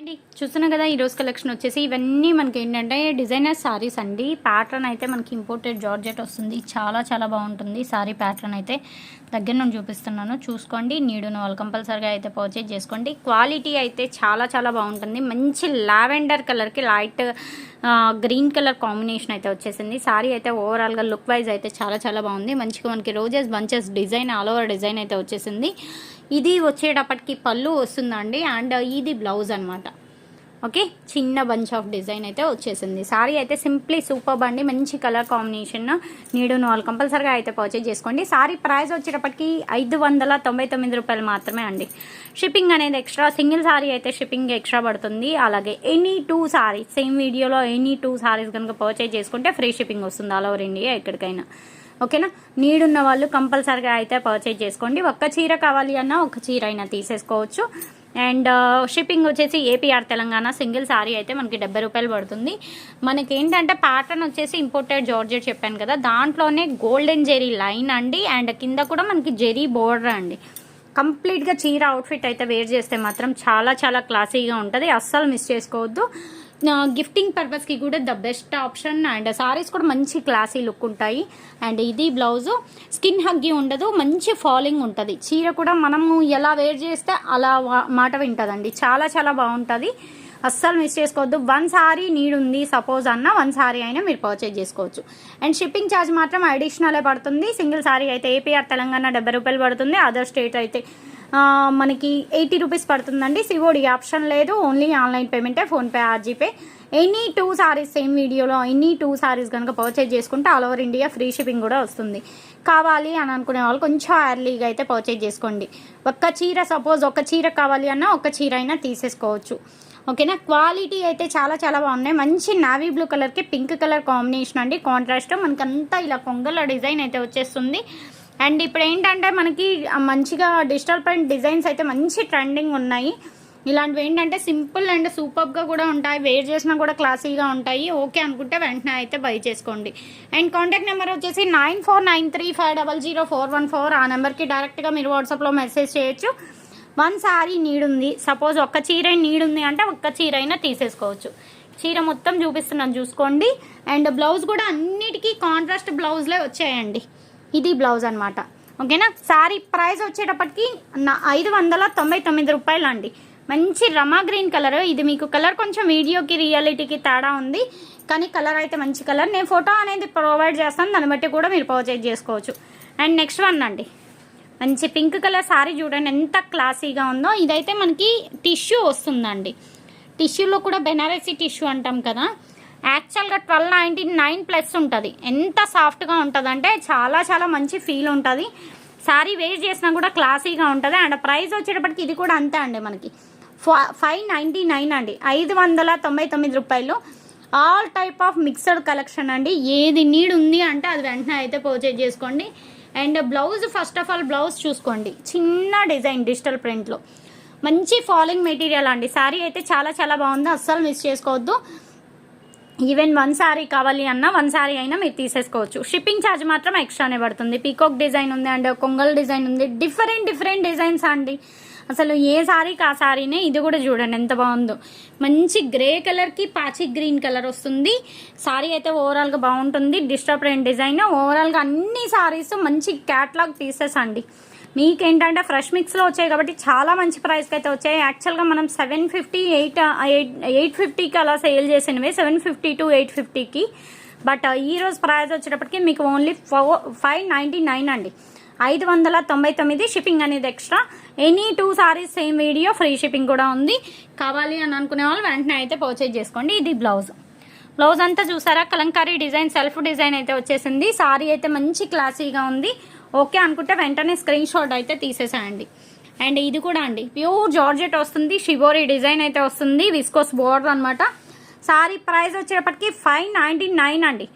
అండి చూస్తున్నాం కదా ఈరోజు కలెక్షన్ వచ్చేసి ఇవన్నీ మనకి ఏంటంటే డిజైనర్ శారీస్ అండి. ప్యాటర్న్ అయితే మనకి ఇంపోర్టెడ్ జార్జెట్ వస్తుంది. చాలా చాలా బాగుంటుంది సారీ ప్యాటర్న్ అయితే. దగ్గర నుండి చూపిస్తున్నాను. చూసుకోండి. నీడును వాళ్ళు కంపల్సరీగా అయితే పర్చేజ్ చేసుకోండి. క్వాలిటీ అయితే చాలా చాలా బాగుంటుంది. మంచి లావెండర్ కలర్కి లైట్ గ్రీన్ కలర్ కాంబినేషన్ అయితే వచ్చేసింది. సారీ అయితే ఓవరాల్గా లుక్ వైజ్ అయితే చాలా చాలా బాగుంది. మంచిగా మనకి roses bunches design all over design అయితే వచ్చేసింది. ఇది వచ్చేటప్పటికి పళ్ళు వస్తుందండి అండ్ ఇది బ్లౌజ్ అనమాట ఓకే? చిన్న బంచ్ ఆఫ్ డిజైన్ అయితే వచ్చేసింది. సారీ అయితే సింప్లీ సూపర్ అండి. మంచి కలర్ కాంబినేషన్. నీడు వాళ్ళు కంపల్సరీగా అయితే పర్చేజ్ చేసుకోండి. సారీ ప్రైస్ వచ్చేటప్పటికి ఐదు వందల తొంభై తొమ్మిది రూపాయలు మాత్రమే అండి. షిప్పింగ్ అనేది ఎక్స్ట్రా సింగిల్ సారీ అయితే షిప్పింగ్ ఎక్స్ట్రా పడుతుంది. అలాగే ఎనీ టూ సారీస్ సేమ్ వీడియోలో ఎనీ టూ సారీస్ కనుక పర్చేజ్ చేసుకుంటే ఫ్రీ షిప్పింగ్ వస్తుంది. ఆల్ ఓవర్ ఇండియా ఎక్కడికైనా. ఓకేనా? నీడున్న వాళ్ళు కంపల్సరీగా అయితే పర్చేజ్ చేసుకోండి. ఒక్క చీర కావాలి అన్నా ఒక చీర అయినా తీసేసుకోవచ్చు. అండ్ uh, షిప్పింగ్ వచ్చేసి AP or Telangana single sari అయితే మనకి డెబ్బై రూపాయలు పడుతుంది. మనకి ఏంటంటే ప్యాటర్న్ వచ్చేసి ఇంపోర్టెడ్ జార్జెట్ చెప్పాను కదా. దాంట్లోనే గోల్డెన్ జెరీ లైన్ అండి. అండ్ కింద కూడా మనకి జెరీ బోర్డర్ అండి. కంప్లీట్గా చీర అవుట్ఫిట్ అయితే వేర్ చేస్తే మాత్రం చాలా చాలా క్లాసీగా ఉంటుంది. అస్సలు మిస్ చేసుకోవద్దు. గిఫ్టింగ్ పర్పస్కి కూడా the best option and saris కూడా మంచి క్లాసీ లుక్ ఉంటాయి. అండ్ ఇది బ్లౌజు స్కిన్ హగ్గి ఉండదు మంచి ఫాలింగ్ ఉంటుంది. చీర కూడా మనము ఎలా వేర్ చేస్తే అలా మాట వింటుందండి. చాలా చాలా బాగుంటుంది. అస్సలు మిస్ చేసుకోవద్దు. వన్ సారీ నీడ్ ఉంది సపోజ్ అన్న వన్ సారీ అయినా మీరు పర్చేజ్ చేసుకోవచ్చు. అండ్ షిప్పింగ్ ఛార్జ్ మాత్రం అడిషనలే పడుతుంది. సింగిల్ సారీ అయితే ఏపీఆర్ తెలంగాణ డెబ్బై రూపాయలు పడుతుంది. అదర్ స్టేట్ అయితే మనకి ఎయిటీ రూపీస్ పడుతుందండి. సివోడి ఆప్షన్ లేదు. Only online పేమెంటే PhonePe or GPay any two saris same వీడియోలో ఎనీ టూ సారీస్ కనుక పర్చేజ్ చేసుకుంటే all over India free shipping కూడా వస్తుంది. కావాలి అని అనుకునే వాళ్ళు కొంచెం ఎర్లీగా అయితే పర్చేజ్ చేసుకోండి. ఒక్క చీర సపోజ్ ఒక చీర కావాలి అన్నా ఒక చీర అయినా తీసేసుకోవచ్చు. ఓకేనా? క్వాలిటీ అయితే చాలా చాలా బాగున్నాయి. మంచి నావీ బ్లూ కలర్కి పింక్ కలర్ కాంబినేషన్ అండి. కాంట్రాస్ట్. మనకంతా ఇలా కొంగల డిజైన్ అయితే వచ్చేస్తుంది. అండ్ ఇప్పుడు ఏంటంటే మనకి మంచిగా డిజిటల్ ప్రింట్ డిజైన్స్ అయితే మంచి ట్రెండింగ్ ఉన్నాయి. ఇలాంటివి ఏంటంటే సింపుల్ అండ్ సూపర్గా కూడా ఉంటాయి. వేర్ చేసినా కూడా క్లాసీగా ఉంటాయి. ఓకే అనుకుంటే వెంటనే అయితే బై చేసుకోండి. అండ్ కాంటాక్ట్ నెంబర్ వచ్చేసి nine four nine three five double zero four one four. ఆ నెంబర్కి డైరెక్ట్గా మీరు వాట్సాప్లో మెసేజ్ చేయొచ్చు. వన్ సారీ నీడుంది. ఉంది సపోజ్ ఒక్క చీర నీడుంది ఉంది అంటే ఒక్క చీర అయినా తీసేసుకోవచ్చు. చీర మొత్తం చూపిస్తున్నాను చూసుకోండి. అండ్ బ్లౌజ్ కూడా అన్నిటికీ కాంట్రాస్ట్ బ్లౌజ్లే వచ్చాయండి. ఇది బ్లౌజ్ అనమాట ఓకేనా? సారీ ప్రైస్ వచ్చేటప్పటికి నా ఐదు వందల తొంభై తొమ్మిది రూపాయలు అండి మంచి రమా గ్రీన్ కలర్. ఇది మీకు కలర్ కొంచెం వీడియోకి రియాలిటీకి తేడా ఉంది. కానీ కలర్ అయితే మంచి కలర్. నేను ఫోటో అనేది ప్రొవైడ్ చేస్తాను. దాన్ని బట్టి కూడా మీరు పర్చేజ్ చేసుకోవచ్చు. అండ్ నెక్స్ట్ వన్ అండి. మంచి పింక్ కలర్ శారీ చూడండి ఎంత క్లాసీగా ఉందో. ఇదైతే మనకి టిష్యూ వస్తుందండి. టిష్యూలో కూడా బెనారసీ టిష్యూ అంటాం కదా. యాక్చువల్గా ట్వెల్వ్ నైంటీ నైన్ ప్లస్ ఉంటుంది. ఎంత సాఫ్ట్గా ఉంటుంది అంటే చాలా చాలా మంచి ఫీల్ ఉంటుంది. సారీ వేర్ చేసినా కూడా క్లాసీగా ఉంటుంది. అండ్ ప్రైస్ వచ్చేటప్పటికి ఇది కూడా అంతే అండి మనకి. ఫైవ్ నైంటీ నైన్ అండి. ఐదు వందల తొంభై తొమ్మిది రూపాయలు. All type of mixed collection అండి. ఏది నీడ్ ఉంది అంటే అది వెంటనే అయితే పర్చేజ్ చేసుకోండి. And blouse first of all blouse చూసుకోండి. చిన్న డిజైన్ డిజిటల్ ప్రింట్లో. మంచి ఫాలింగ్ మెటీరియల్ అండి. శారీ అయితే చాలా చాలా బాగుంది. అస్సలు మిస్ చేసుకోవద్దు. ఈవెన్ వన్ శారీ కావాలి అన్నా వన్ శారీ అయినా మీరు తీసేసుకోవచ్చు. షిప్పింగ్ ఛార్జ్ మాత్రం ఎక్స్ట్రానే పడుతుంది. పీకాక్ డిజైన్ ఉంది అండ్ కొంగల్ డిజైన్ ఉంది. డిఫరెంట్ డిఫరెంట్ డిజైన్స్ అండి. అసలు ఏ సారీకి ఆ సారీనే ఇది కూడా చూడండి ఎంత బాగుందో. మంచి గ్రే కలర్కి పాచి గ్రీన్ కలర్ వస్తుంది. సారీ అయితే ఓవరాల్గా బాగుంటుంది. Disturb print design. ఓవరాల్గా అన్ని సారీస్ మంచి క్యాట్లాగ్ పీసెస్ అండి. మీకేంటంటే ఫ్రెష్ మిక్స్లో వచ్చాయి కాబట్టి చాలా మంచి ప్రైస్కి అయితే వచ్చాయి. యాక్చువల్గా మనం seven fifty eight eight eight ఫిఫ్టీకి అలా సేల్ చేసినవి సెవెన్ ఫిఫ్టీ టు ఎయిట్ ఫిఫ్టీకి బట్ ఈ రోజు ప్రైస్ వచ్చేటప్పటికి మీకు only four five ninety nine అండి. ఐదు వందల తొంభై తొమ్మిది షిప్పింగ్ అనేది extra. Any two saris same video free shipping కూడా ఉంది. కావాలి అని అనుకునే వాళ్ళు వెంటనే అయితే పర్చేజ్ చేసుకోండి. ఇది బ్లౌజ్ బ్లౌజ్ అంతా చూసారా? కలంకారీ డిజైన్ సెల్ఫ్ డిజైన్ అయితే వచ్చేసింది. సారీ అయితే మంచి క్లాసీగా ఉంది. ఓకే అనుకుంటే వెంటనే స్క్రీన్ షాట్ అయితే తీసేసేయండి. అండ్ ఇది కూడా అండి. ప్యూర్ జార్జెట్ వస్తుంది. షిబోరీ డిజైన్ అయితే వస్తుంది. విస్కోస్ బోర్డర్ అనమాట సారీ ప్రైస్ వచ్చేటప్పటికి ఫైవ్ నైంటీ నైన్ అండి.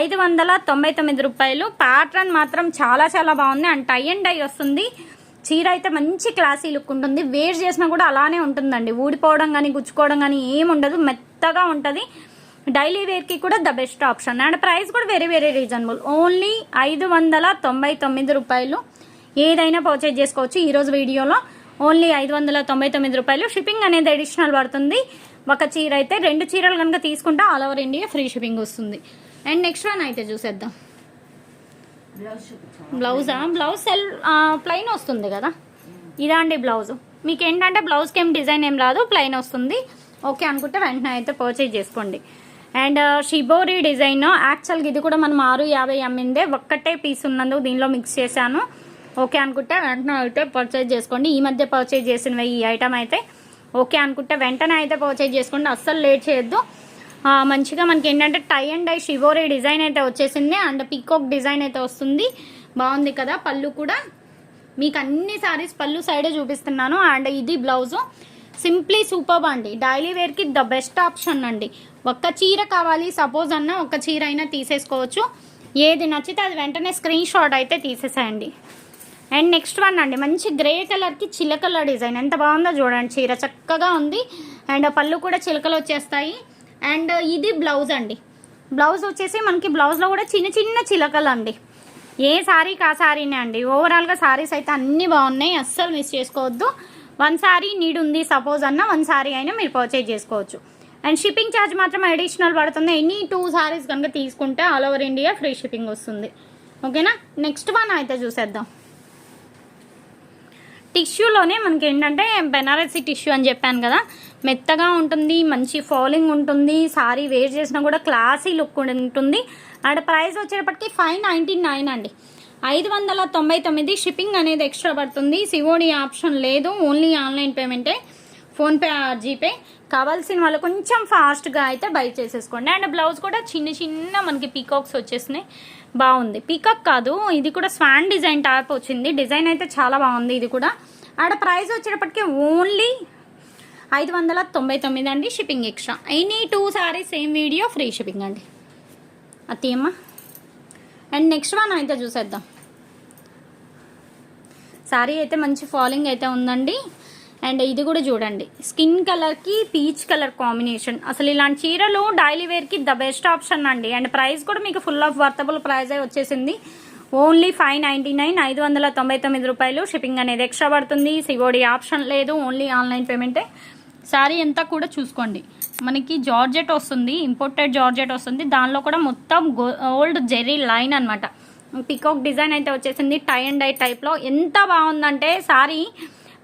ఐదు వందల తొంభై తొమ్మిది రూపాయలు. ప్యాటర్న్ మాత్రం చాలా చాలా బాగుంది. అండ్ టై అండ్ డై వస్తుంది. చీర అయితే మంచి క్లాసీ లుక్ ఉంటుంది. వేర్ చేసినా కూడా అలానే ఉంటుందండి. ఊడిపోవడం కానీ గుచ్చుకోవడం కానీ ఏం ఉండదు. మెత్తగా ఉంటుంది. డైలీ వేర్కి కూడా the best option. And price కూడా వెరీ వెరీ రీజనబుల్. ఓన్లీ ఐదు వందల తొంభై తొమ్మిది రూపాయలు. ఏదైనా పర్చేజ్ చేసుకోవచ్చు ఈరోజు వీడియోలో. ఓన్లీ ఐదు వందల తొంభై తొమ్మిది రూపాయలు. షిప్పింగ్ అనేది అడిషనల్ పడుతుంది. ఒక చీర అయితే రెండు చీరలు కనుక తీసుకుంటే all over India free shipping వస్తుంది. అండ్ నెక్స్ట్ వన్ అయితే చూసేద్దాం. బ్లౌజ్ బ్లౌజా సెల్ ప్లెయిన్ వస్తుంది కదా? ఇదా అండి బ్లౌజ్ మీకు ఏంటంటే బ్లౌజ్కి ఏం డిజైన్ ఏం రాదు ప్లెయిన్ వస్తుంది. ఓకే అనుకుంటే వెంటనే అయితే పర్చేజ్ చేసుకోండి. అండ్ షిబోరి డిజైన్ యాక్చువల్గా ఇది కూడా మనం ఆరు యాభై అమ్మిందే ఒక్కటే పీస్ ఉన్నందుకు దీనిలో మిక్స్ చేశాను. ఓకే అనుకుంటే వెంటనే అయితే పర్చేజ్ చేసుకోండి. ఈ మధ్య పర్చేజ్ చేసినవి ఈ ఐటమ్ అయితే. ఓకే అనుకుంటే వెంటనే అయితే పర్చేజ్ చేసుకోండి. అస్సలు లేట్ చేయొద్దు. మంచిగా మనకి ఏంటంటే tie and dye shibori design అయితే వచ్చేసింది. అండ్ పికాక్ డిజైన్ అయితే వస్తుంది. బాగుంది కదా పళ్ళు కూడా. మీకు అన్ని సారీస్ పళ్ళు సైడే చూపిస్తున్నాను. అండ్ ఇది బ్లౌజు. సింప్లీ సూపర్ అండి. డైలీ వేర్కి ద బెస్ట్ ఆప్షన్ అండి. ఒక్క చీర కావాలి. సపోజ్ అన్న ఒక్క చీర అయినా తీసేసుకోవచ్చు. ఏది నచ్చితే అది వెంటనే స్క్రీన్ షాట్ అయితే తీసేసేయండి. అండ్ నెక్స్ట్ వన్ అండి. మంచి గ్రే కలర్కి చిలకల డిజైన్. ఎంత బాగుందో చూడండి. చీర చక్కగా ఉంది. అండ్ పళ్ళు కూడా చిలకలు వచ్చేస్తాయి. అండ్ ఇది బ్లౌజ్ అండి. బ్లౌజ్ వచ్చేసి మనకి బ్లౌజ్లో కూడా చిన్న చిన్న చిలకలు అండి. ఏ సారీ కా సారీనే అండి. ఓవరాల్గా సారీస్ అయితే అన్నీ బాగున్నాయి. అస్సలు మిస్ చేసుకోవద్దు. వన్ సారీ నీడ్ ఉంది సపోజ్ అన్న వన్ సారీ అయినా మీరు పర్చేజ్ చేసుకోవచ్చు. అండ్ షిప్పింగ్ ఛార్జ్ మాత్రం అడిషనల్ పడుతుంది. ఎనీ టూ సారీస్ కనుక తీసుకుంటే all over India free shipping వస్తుంది. ఓకేనా నెక్స్ట్ వన్ అయితే చూసేద్దాం. టిష్యూలోనే మనకి ఏంటంటే బెనారసీ టిష్యూ అని చెప్పాను కదా. మెత్తగా ఉంటుంది మంచి ఫాలింగ్ ఉంటుంది సారీ వేర్ చేసినా కూడా క్లాసీ లుక్ ఉంటుంది. అండ్ ప్రైస్ వచ్చేటప్పటికి ఫైవ్ నైంటీ నైన్ అండి. ఐదు వందల తొంభై తొమ్మిది షిప్పింగ్ అనేది ఎక్స్ట్రా పడుతుంది. సివోడి ఆప్షన్ లేదు only online పేమెంటే. PhonePe or GPay. కావాల్సిన వాళ్ళు కొంచెం ఫాస్ట్గా అయితే బై చేసేసుకోండి. అండ్ బ్లౌజ్ కూడా చిన్న చిన్న మనకి పీకాక్స్ వచ్చేసినాయి. బాగుంది. పీకాక్ కాదు ఇది కూడా స్వాన్ డిజైన్ టైప్ వచ్చింది. డిజైన్ అయితే చాలా బాగుంది ఇది కూడా. ఆడ ప్రైస్ వచ్చేటప్పటికి ఓన్లీ ఐదు వందల తొంభై తొమ్మిది అండి shipping extra. Any two saris same video free shipping అండి. అత్తయ్యమ్మ అండ్ నెక్స్ట్ వన్ అయితే చూసేద్దాం. సారీ అయితే మంచి ఫాలింగ్ అయితే ఉందండి. అండ్ ఇది కూడా చూడండి. స్కిన్ కలర్కి పీచ్ కలర్ కాంబినేషన్. అసలు ఇలాంటి చీరలు డైలీ వేర్కి ద బెస్ట్ ఆప్షన్ అండి. అండ్ ప్రైస్ కూడా మీకు ఫుల్ ఆఫ్ వర్తబుల్ ప్రైస్ వచ్చేసింది. ఓన్లీ ఫైవ్ నైంటీ నైన్ ఐదు వందల తొంభై తొమ్మిది రూపాయలు షిప్పింగ్ అనేది ఎక్స్ట్రా పడుతుంది. సివోడి ఆప్షన్ లేదు ఓన్లీ ఆన్లైన్ పేమెంటే. శారీ అంతా కూడా చూసుకోండి. మనకి జార్జెట్ వస్తుంది ఇంపోర్టెడ్ జార్జెట్ వస్తుంది. దానిలో కూడా మొత్తం ఓల్డ్ జెర్రీ లైన్ అనమాట పికాక్ డిజైన్ అయితే వచ్చేసింది. టై అండ్ డై టైప్లో ఎంత బాగుందంటే శారీ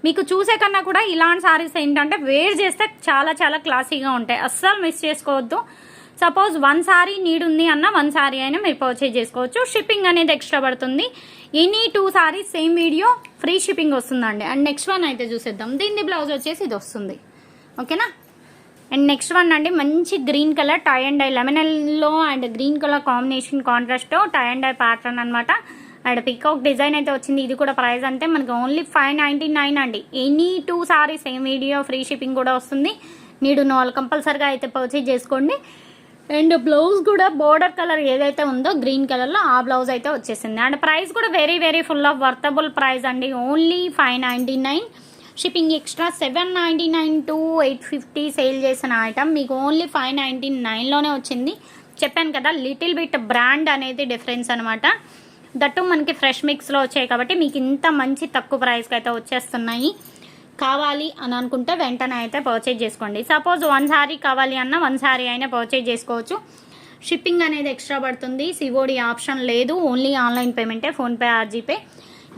మీకు చూసే కన్నా కూడా ఇలాంటి శారీస్ ఏంటంటే వేర్ చేస్తే చాలా చాలా క్లాసీగా ఉంటాయి. అస్సలు మిస్ చేసుకోవద్దు. సపోజ్ వన్ సారీ నీడ్ ఉంది అన్న వన్ సారీ అయినా మీరు పర్చేజ్ చేసుకోవచ్చు. షిప్పింగ్ అనేది ఎక్స్ట్రా పడుతుంది. Any two saris same video free shipping వస్తుందండి. అండ్ నెక్స్ట్ వన్ అయితే చూసేద్దాం. దీని బ్లౌజ్ వచ్చేసి ఇది వస్తుంది. ఓకేనా? అండ్ నెక్స్ట్ వన్ అండి మంచి green colour tie and dye lemon yellow and green colour combination contrast tie and dye pattern అనమాట అండ్ పికాక్ డిజైన్ అయితే వచ్చింది ఇది కూడా ప్రైస్ అంతే. మనకి ఓన్లీ ఫైవ్ నైంటీ నైన్ అండి. Any two saris same video free shipping కూడా వస్తుంది. నీడు వాళ్ళు కంపల్సరిగా అయితే పర్చేజ్ చేసుకోండి. అండ్ బ్లౌజ్ కూడా బోర్డర్ కలర్ ఏదైతే ఉందో గ్రీన్ కలర్లో ఆ బ్లౌజ్ అయితే వచ్చేసింది. అండ్ ప్రైస్ కూడా very very full affordable price అండి. Only five ninety nine shipping extra seven ninety nine to eight fifty sale చేసిన ఐటమ్. మీకు ఓన్లీ ఫైవ్ నైంటీ నైన్లోనే వచ్చింది. చెప్పాను కదా లిటిల్ బిట్ బ్రాండ్ అనేది డిఫరెన్స్ అనమాట దట్టు మనకి ఫ్రెష్ మిక్స్లో వచ్చాయి కాబట్టి మీకు ఇంత మంచి తక్కువ ప్రైస్కి అయితే వచ్చేస్తున్నాయి. కావాలి అని అనుకుంటే వెంటనే అయితే పర్చేజ్ చేసుకోండి. సపోజ్ వన్ సారీ కావాలి అన్న వన్ సారీ అయినా పర్చేజ్ చేసుకోవచ్చు. షిప్పింగ్ అనేది ఎక్స్ట్రా పడుతుంది. సివోడి ఆప్షన్ లేదు. ఓన్లీ ఆన్లైన్ పేమెంటే ఫోన్పే ఆర్జీపే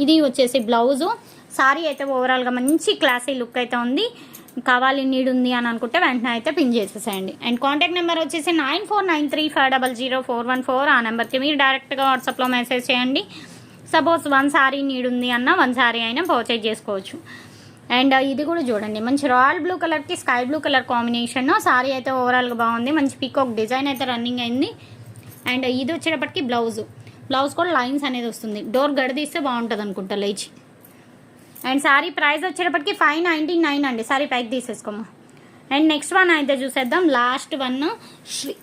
ఇది వచ్చేసి బ్లౌజు. సారీ అయితే ఓవరాల్గా మంచి క్లాసీ లుక్ అయితే ఉంది. కావాలి నీడ్ ఉంది అని అనుకుంటే వెంటనే అయితే పిన్ చేసేసేయండి. అండ్ కాంటాక్ట్ నెంబర్ వచ్చేసి nine four nine three five double zero four one four ఆ నెంబర్కి మీరు డైరెక్ట్గా వాట్సాప్లో మెసేజ్ చేయండి. సపోజ్ వన్ సారీ నీడ్ ఉంది అన్న వన్ సారీ అయినా పర్చేజ్ చేసుకోవచ్చు. అండ్ uh, ఇది కూడా చూడండి. మంచి రాయల్ బ్లూ కలర్కి sky blue colour combination sari అయితే ఓవరాల్గా బాగుంది. మంచి పీకాక్ డిజైన్ అయితే రన్నింగ్ అయింది. అండ్ uh, ఇది వచ్చేటప్పటికి బ్లౌజ్ బ్లౌజ్ కూడా లైన్స్ అనేది వస్తుంది. డోర్ గడదీస్తే బాగుంటుంది అనుకుంటా లేచి. అండ్ సారీ ప్రైస్ వచ్చేటప్పటికి ఫైవ్ నైంటీ నైన్ అండి. సారీ పైకి తీసేసుకోమా అండ్ నెక్స్ట్ వన్ అయితే చూసేద్దాం. లాస్ట్ వన్ శ్రీ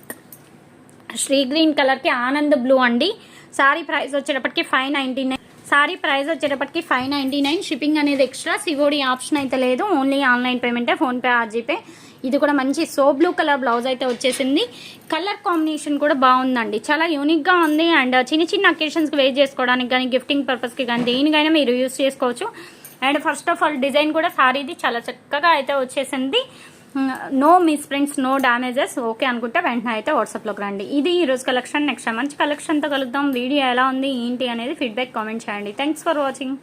శ్రీ గ్రీన్ కలర్కి ఆనంద్ బ్లూ అండి. సారీ ప్రైస్ వచ్చేటప్పటికి five ninety nine. Sari price వచ్చేటప్పటికి ఫైవ్ నైంటీ నైన్. షిప్పింగ్ అనేది ఎక్స్ట్రా. సివోడి ఆప్షన్ అయితే లేదు. ఓన్లీ ఆన్లైన్ పేమెంటే ఫోన్పే ఆర్జీపే. ఇది కూడా మంచి సో బ్లూ కలర్ బ్లౌజ్ అయితే వచ్చేసింది. కలర్ కాంబినేషన్ కూడా బాగుందండి. చాలా యూనిక్గా ఉంది. అండ్ చిన్న చిన్న అకేషన్స్కి వేర్ చేసుకోవడానికి కానీ గిఫ్టింగ్ పర్పస్కి కానీ దేనికైనా మీరు యూస్ చేసుకోవచ్చు. And first of all design కూడా సారీది చాలా చక్కగా అయితే వచ్చేసింది. No miss prints no damages okay అనుకుంటే వెంటనే అయితే వాట్సాప్లోకి రండి. ఇది ఈరోజు కలెక్షన్ నెక్స్ట్ మంచి కలెక్షన్తో కలుద్దాం. వీడియో ఎలా ఉంది ఏంటి అనేది ఫీడ్బ్యాక్ కామెంట్ చేయండి. Thanks for watching